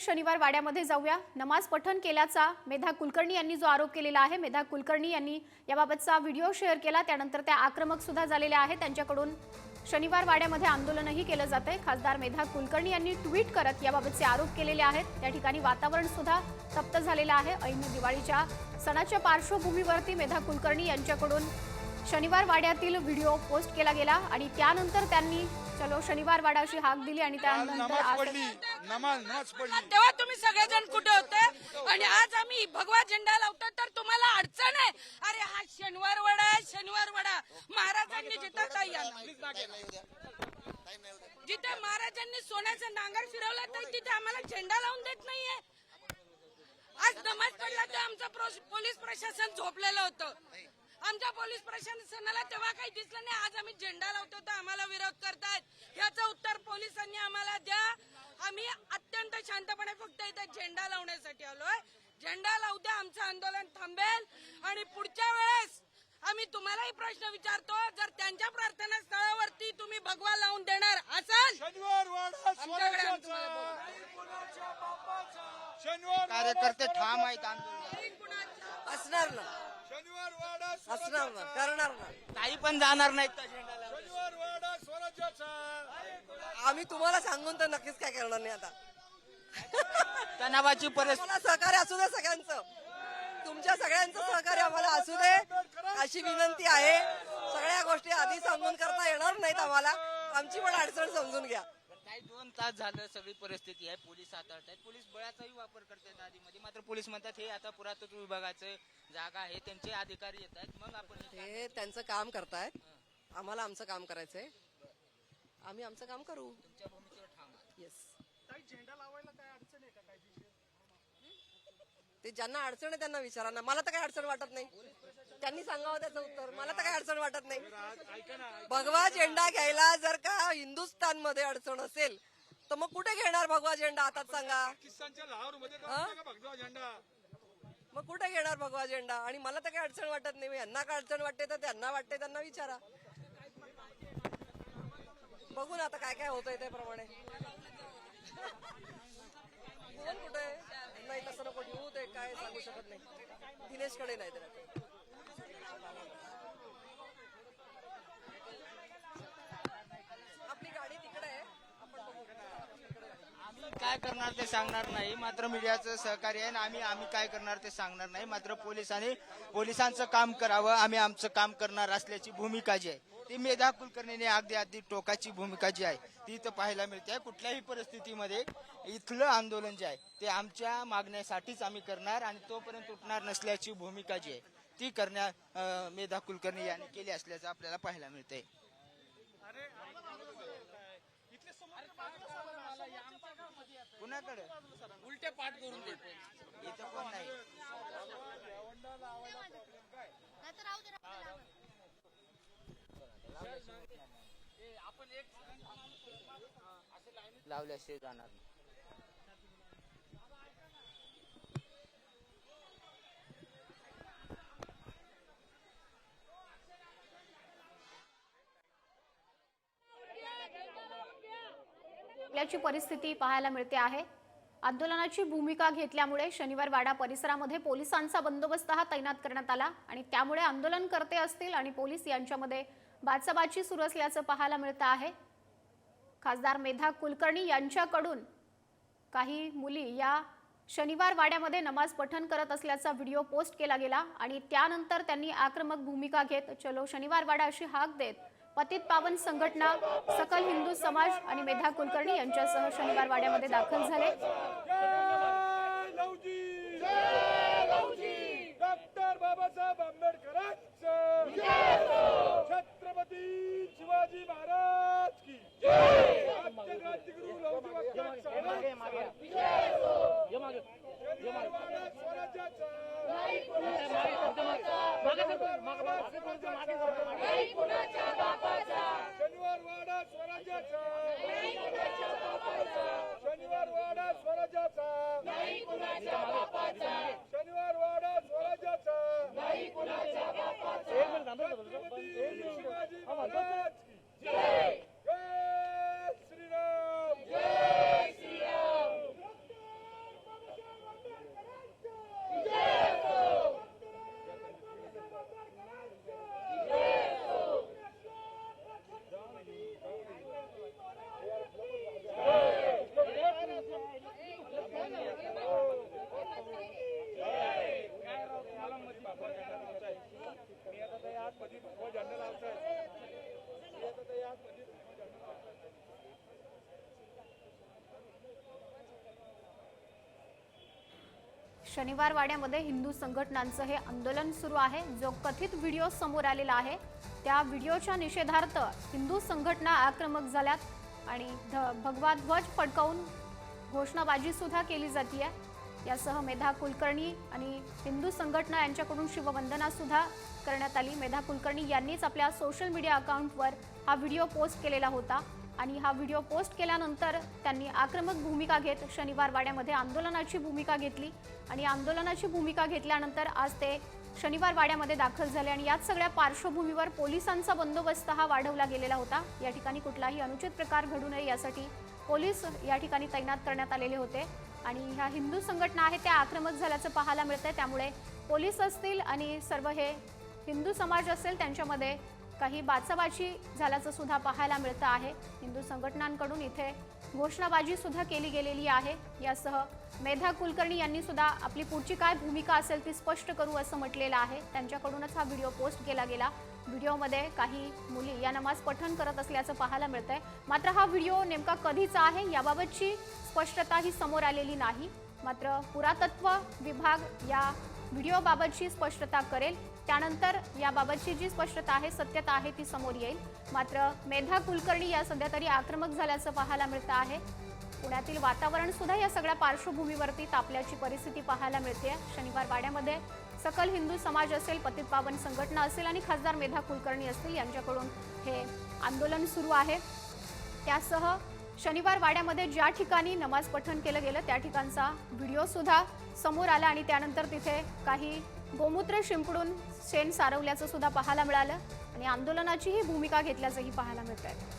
थेट शनिवार वाड्यामध्ये जाऊया. नमाज पठण केल्याचा मेधा कुलकर्णी यांनी जो आरोप केलेला आहे मेधा कुलकर्णी यांनी याबाबतचा व्हिडिओ शेअर केला. त्यानंतर त्या आक्रमक सुद्धा झालेल्या आहेत. त्यांच्याकडून शनिवार वाड्यामध्ये आंदोलनही केलं जात आहे खासदार मेधा कुलकर्णी यांनी ट्विट करत याबाबतचे आरोप केलेले आहेत. त्या ठिकाणी वातावरण सुद्धा तप्त झालेलं आहे. ऐन दिवाळीच्या सणाच्या पार्श्वभूमीवरती मेधा कुलकर्णी यांच्याकडून शनिवार वाड्यातील व्हिडिओ पोस्ट केला गेला आणि त्यानंतर त्यांनी चलो शनिवार वाडा अशी हाक दिली आणि त्यानंतर आज तेव्हा तुम्ही सगळेजण कुठे होते? आणि आज आम्ही भगवा झेंडा लावतो तर तुम्हाला अडचण आहे? अरे हा शनिवार वडा आहे शनिवार वडा. महाराजांनी जिथं काही जिथे महाराजांनी सोन्याचा नांगर फिरवला तर तिथे आम्हाला झेंडा लावून देत नाहीये. आज नमाज पडला तर आमचं प्रो- पोलीस प्रशासन झोपलेलं होतं. आमच्या पोलीस प्रशासनाला तेव्हा काही दिसलं नाही. आज आम्ही झेंडा लावतो तर आम्हाला विरोध करतायत. याचं उत्तर पोलिसांनी आम्हाला द्या. आम्ही अत्यंत शांतपणे फक्त इथे झेंडा लावण्यासाठी आलोय. झेंडा लावू द्या आमचं आंदोलन थांबेल. आणि पुढच्या वेळेस आम्ही तुम्हालाही प्रश्न विचारतो जर त्यांच्या प्रार्थना स्थळावरती तुम्ही भगवा लावून देणार असाल शनिवार वाडा आमच्याकडे आण तुम्हाला स्वराज्याचा. शनिवार कार्यकर्ते ठाम आहेत असणार ना? असणार ना करणार ना. काही पण जाणार नाहीत त्या झेंडाला शनिवार वाडा स्वराज्याचा. आम्ही तुम्हाला सांगून तर नक्कीच काय करणार नाही आता. तणावाची परिस्थिती सहकार्य असू दे सगळ्यांचं. तुमच्या सगळ्यांचं सहकार्य आम्हाला असू दे. अशी विनंती आहे. सगळ्या गोष्टी आधी सांगून करता येणार नाहीत आम्हाला. आमची पण अडचण समजून घ्या. काही दोन तास झालं सगळी परिस्थिती आहे पोलीस हाताळत आहेत पोलीस बळाचाही वापर करतात आधीमध्ये. मात्र पोलीस म्हणतात हे आता पुरातत्व विभागाचं जागा आहे त्यांचे अधिकारी येत आहेत मग आपण हे ते त्यांचं काम करतायत. आम्हाला आमचं काम करायचंय. आम्ही आमचं काम करू. तुमच्या भूमिकेवर ठाम आहात. येस ते ज्यांना अडचण आहे त्यांना विचारा ना. मला तर काही अडचण वाटत नाही. त्यांनी सांगावं त्याचं उत्तर. मला तर काही अडचण वाटत नाही. भगवा झेंडा घ्यायला जर का हिंदुस्थानमध्ये अडचण असेल तर मग कुठे घेणार भगवा झेंडा? हातात सांगा. मग कुठे घेणार भगवा झेंडा? आणि मला तर काही अडचण वाटत नाही. यांना काय अडचण वाटते तर त्यांना वाटते त्यांना विचारा. बघू ना आता काय काय होतंय त्याप्रमाणे. कुठे? नाही तसं नको ठेवू ते काय सांगू शकत नाही. दिनेशकडे नाही तर आपली गाडी तिकडे आहे. आम्ही काय करणार ते सांगणार नाही. मात्र मीडियाचं सहकार्य आहे आणि आम्ही आम्ही काय करणार ते सांगणार नाही. मात्र पोलिसांनी पोलिसांचं काम करावं. आम्ही आमचं काम करणार असल्याची भूमिका जी आहे. ती मेधा कुलकर्णीने अगदी अगदी टोकाची भूमिका जी आहे ती इथं पाहायला मिळते. कुठल्याही परिस्थितीमध्ये इथलं आंदोलन जे आहे ते आमच्या मागण्यासाठीच आम्ही करणार आणि तोपर्यंत उठणार नसल्याची भूमिका जी आहे ती करण्या मेधा कुलकर्णी यांनी केली असल्याचं आपल्याला पाहायला मिळतंय. कुणाकडे? उलटे पाठ करून इथं कोण नाही. लावल्याशिवाय जाणार नाही. आपल्याची परिस्थिती पाहायला मिळते आहे आंदोलनाची भूमिका घेतल्यामुळे शनिवार वाडा परिसरामध्ये पोलिसांचा बंदोबस्त हा तैनात करण्यात आला आणि त्यामुळे आंदोलनकर्ते असतील आणि पोलीस यांच्यामध्ये बाचाबाची सुरू असल्याचं पाहायला मिळतं आहे. खासदार मेधा कुलकर्णी यांच्याकडून काही मुली या शनिवार वाड्यामध्ये नमाज पठण करत असल्याचा व्हिडिओ पोस्ट केला गेला आणि त्यानंतर त्यांनी आक्रमक भूमिका घेत चलो शनिवार वाडा अशी हाक देत. पतित पावन संघटना सकल हिंदू समाज आणि मेधा कुलकर्णी यांच्यासह शनिवार वाड्यामध्ये दाखल झाले. शनिवार वाड्यामध्ये हिंदू संघटनांचं हे आंदोलन सुरू आहे. जो कथित व्हिडिओ समोर आलेला आहे त्या व्हिडिओच्या निषेधार्थ हिंदू संघटना आक्रमक झाल्यात आणि ध भगवा ध्वज फडकावून घोषणाबाजी सुद्धा केली जाते यासह मेधा कुलकर्णी आणि हिंदू संघटना यांच्याकडून शिववंदना सुद्धा करण्यात आली. मेधा कुलकर्णी यांनीच आपल्या सोशल मीडिया अकाउंटवर हा व्हिडिओ पोस्ट केलेला होता. आणि हा व्हिडिओ पोस्ट केल्यानंतर त्यांनी आक्रमक भूमिका घेत शनिवार वाड्यामध्ये आंदोलनाची भूमिका घेतली. आणि आंदोलनाची भूमिका घेतल्यानंतर आज ते शनिवार वाड्यामध्ये दाखल झाले आणि याच सगळ्या पार्श्वभूमीवर पोलिसांचा बंदोबस्त हा वाढवला गेलेला होता. या ठिकाणी कुठलाही अनुचित प्रकार घडू नये यासाठी पोलीस या ठिकाणी तैनात करण्यात आलेले होते. आणि ह्या हिंदू संघटना आहे त्या आक्रमक झाल्याचं पाहायला मिळतंय. त्यामुळे पोलीस असतील आणि सर्व हे हिंदू समाज असेल त्यांच्यामध्ये काही बाचाबाची झाल्याचं सुद्धा पाहायला मिळतं आहे. हिंदू संघटनांकडून इथे घोषणाबाजी सुद्धा केली गेलेली आहे. यासह मेधा कुलकर्णी यांनी सुद्धा आपली पुढची काय भूमिका असेल ती स्पष्ट करू असं म्हटलेलं आहे. त्यांच्याकडूनच हा व्हिडिओ पोस्ट केला गेला. व्हिडिओमध्ये काही मुली या नमाज पठण करत असल्याचं पाहायला मिळतंय. मात्र हा व्हिडिओ नेमका कधीचा आहे याबाबतची स्पष्टता ही समोर आलेली नाही. मात्र पुरातत्व विभाग या व्हिडिओबाबतची स्पष्टता करेल. त्यानंतर याबाबतची जी स्पष्टता आहे सत्यता आहे ती समोर येईल. मात्र मेधा कुलकर्णी या सध्या तरी आक्रमक झाल्याचं पाहायला मिळतं आहे. पुण्यातील वातावरण सुद्धा या सगळ्या पार्श्वभूमीवरती तापल्याची परिस्थिती पाहायला मिळते शनिवार वाड्यामध्ये सकल हिंदू समाज असेल पतित पावन संघटना असेल आणि खासदार मेधा कुलकर्णी असतील यांच्याकडून हे आंदोलन सुरू आहे. त्यासह शनिवार वाड्यामध्ये ज्या ठिकाणी नमाज पठण केलं गेलं त्या ठिकाणचा व्हिडिओ सुद्धा समोर आला आणि त्यानंतर तिथे काही गोमूत्र शिंपडून शेण सारवल्याचं सुद्धा पाहायला मिळालं आणि आंदोलनाचीही भूमिका घेतल्याचंही पाहायला मिळत आहे